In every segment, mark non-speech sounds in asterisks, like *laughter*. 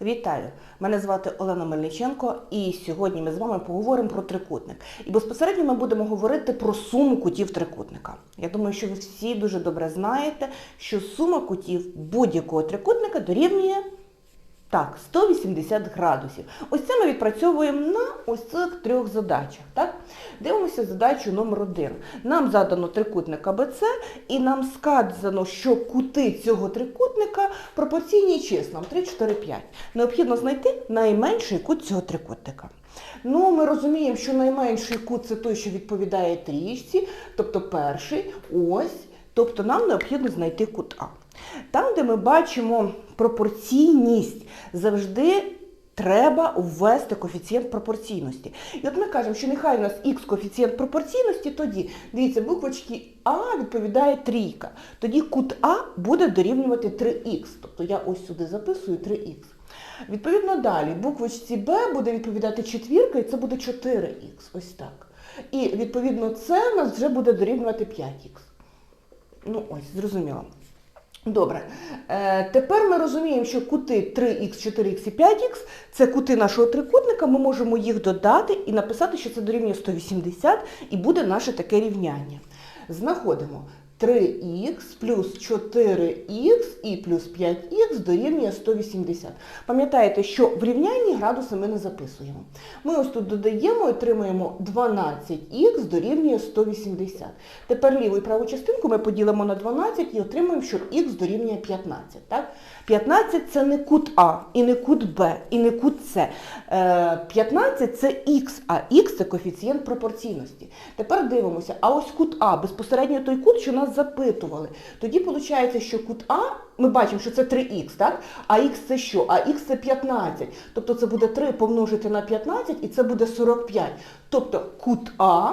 Вітаю! Мене звати Олена Мельниченко, і сьогодні ми з вами поговоримо про трикутник. І безпосередньо ми будемо говорити про суму кутів трикутника. Я думаю, що ви всі дуже добре знаєте, що сума кутів будь-якого трикутника дорівнює так, 180 градусів. Ось це ми відпрацьовуємо на ось цих трьох задачах. Так? Дивимося задачу номер один. Нам задано трикутник АБЦ, і нам сказано, що кути цього трикутника пропорційні числам 3, 4, 5. Необхідно знайти найменший кут цього трикутника. Ну, ми розуміємо, що найменший кут це той, що відповідає трієчці, тобто перший, ось. Тобто нам необхідно знайти кут А. Там, де ми бачимо пропорційність, завжди треба ввести коефіцієнт пропорційності. І от ми кажемо, що нехай у нас х коефіцієнт пропорційності, тоді, дивіться, буквочки А відповідає трійка. Тоді кут А буде дорівнювати 3х. Тобто я ось сюди записую 3х. Відповідно, далі буквочці Б буде відповідати четвірка, і це буде 4х. Ось так. І відповідно це у нас вже буде дорівнювати 5х. Ну ось, зрозуміло. Добре. Е, тепер ми розуміємо, що кути 3х, 4х і 5х це кути нашого трикутника, ми можемо їх додати і написати, що це дорівнює 180, і буде наше таке рівняння. Знаходимо 3х плюс 4х і плюс 5х дорівнює 180. Пам'ятаєте, що в рівнянні градуси ми не записуємо. Ми ось тут додаємо і отримуємо 12х дорівнює 180. Тепер ліву і праву частинку ми поділимо на 12 і отримуємо, що х дорівнює 15. Так? 15 це не кут А, і не кут Б, і не кут С. Е, 15 це х, а х це коефіцієнт пропорційності. Тепер дивимося, а ось кут А, безпосередньо той кут, що нас запитували. Тоді виходить, що кут А, ми бачимо, що це 3х, так? А х це що? А х це 15. Тобто це буде 3 помножити на 15 і це буде 45. Тобто кут А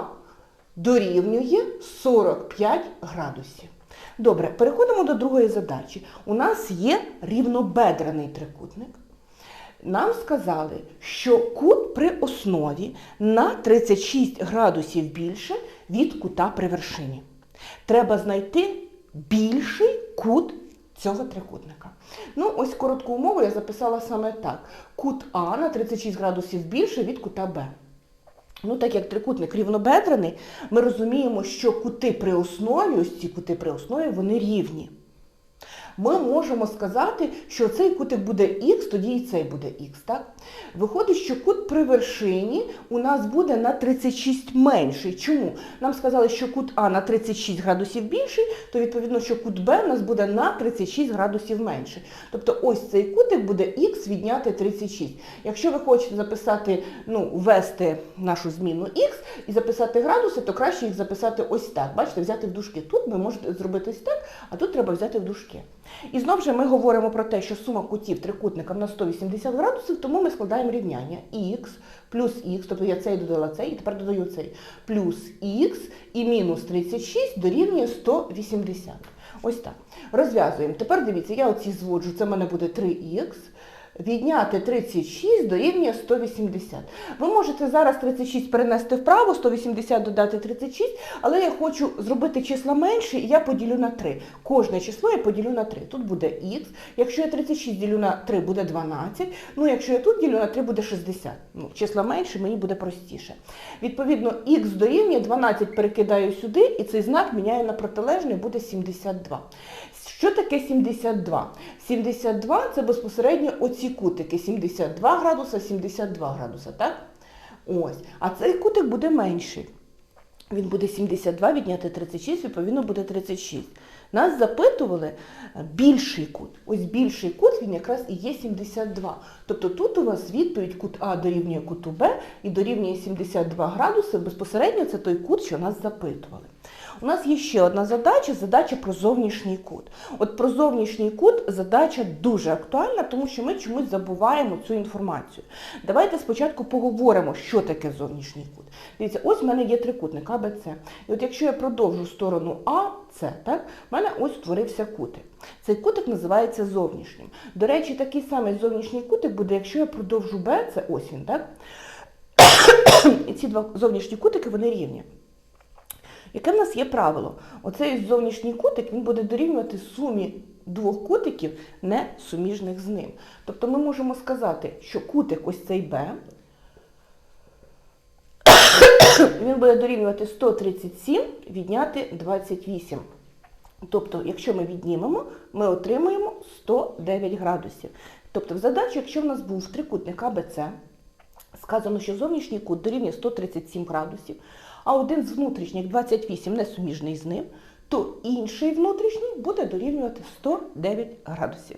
дорівнює 45 градусів. Добре, переходимо до другої задачі. У нас є рівнобедрений трикутник. Нам сказали, що кут при основі на 36 градусів більше від кута при вершині. Треба знайти більший кут цього трикутника. Ну, ось коротку умову я записала саме так. Кут А на 36 градусів більше від кута Б. Ну, так як трикутник рівнобедрений, ми розуміємо, що кути при основі, ось ці кути при основі, вони рівні. Ми можемо сказати, що цей кутик буде х, тоді і цей буде х. Так? Виходить, що кут при вершині у нас буде на 36 менший. Чому? Нам сказали, що кут А на 36 градусів більший, то відповідно, що кут Б у нас буде на 36 градусів менший. Тобто ось цей кутик буде х відняти 36. Якщо ви хочете записати, ну, ввести нашу зміну х і записати градуси, то краще їх записати ось так. Бачите, взяти в дужки. Тут ви можете зробити ось так, а тут треба взяти в дужки. І знову ж ми говоримо про те, що сума кутів трикутника на 180 градусів, тому ми складаємо рівняння х плюс х, тобто я цей додала цей, і тепер додаю цей, плюс х і мінус 36 дорівнює 180. Ось так. Розв'язуємо. Тепер дивіться, я оці зводжу, це в мене буде 3х. Відняти 36 дорівнює 180. Ви можете зараз 36 перенести вправо, 180 додати 36, але я хочу зробити числа менше, і я поділю на 3. Кожне число я поділю на 3. Тут буде х. Якщо я 36 ділю на 3, буде 12. Ну, якщо я тут ділю на 3, буде 60. Ну, числа менше, мені буде простіше. Відповідно, х дорівнює 12 перекидаю сюди, і цей знак міняю на протилежний, буде 72. Що таке 72? 72 це безпосередньо оці кутики. 72 градуса, 72 градуса, так? Ось. А цей кутик буде менший. Він буде 72 відняти 36, відповідно буде 36. Нас запитували більший кут. Ось більший кут, він якраз і є 72. Тобто тут у вас відповідь кут А дорівнює куту Б і дорівнює 72 градуси. Безпосередньо це той кут, що нас запитували. У нас є ще одна задача задача про зовнішній кут. От про зовнішній кут задача дуже актуальна, тому що ми чомусь забуваємо цю інформацію. Давайте спочатку поговоримо, що таке зовнішній кут. Дивіться, ось в мене є трикутник А. І от якщо я продовжу сторону А, С, так, в мене ось утворився кутик. Цей кутик називається зовнішнім. До речі, такий самий зовнішній кутик буде, якщо я продовжу Б, це ось він, так? *coughs* І ці два зовнішні кутики, вони рівні. Яке в нас є правило? Оцей зовнішній кутик він буде дорівнювати сумі двох кутиків, не суміжних з ним. Тобто ми можемо сказати, що кутик ось цей Б, він буде дорівнювати 137 відняти 28. Тобто, якщо ми віднімемо, ми отримаємо 109 градусів. Тобто, в задачі, якщо в нас був трикутник АБЦ, сказано, що зовнішній кут дорівнює 137 градусів, а один з внутрішніх 28 несуміжний з ним, то інший внутрішній буде дорівнювати 109 градусів.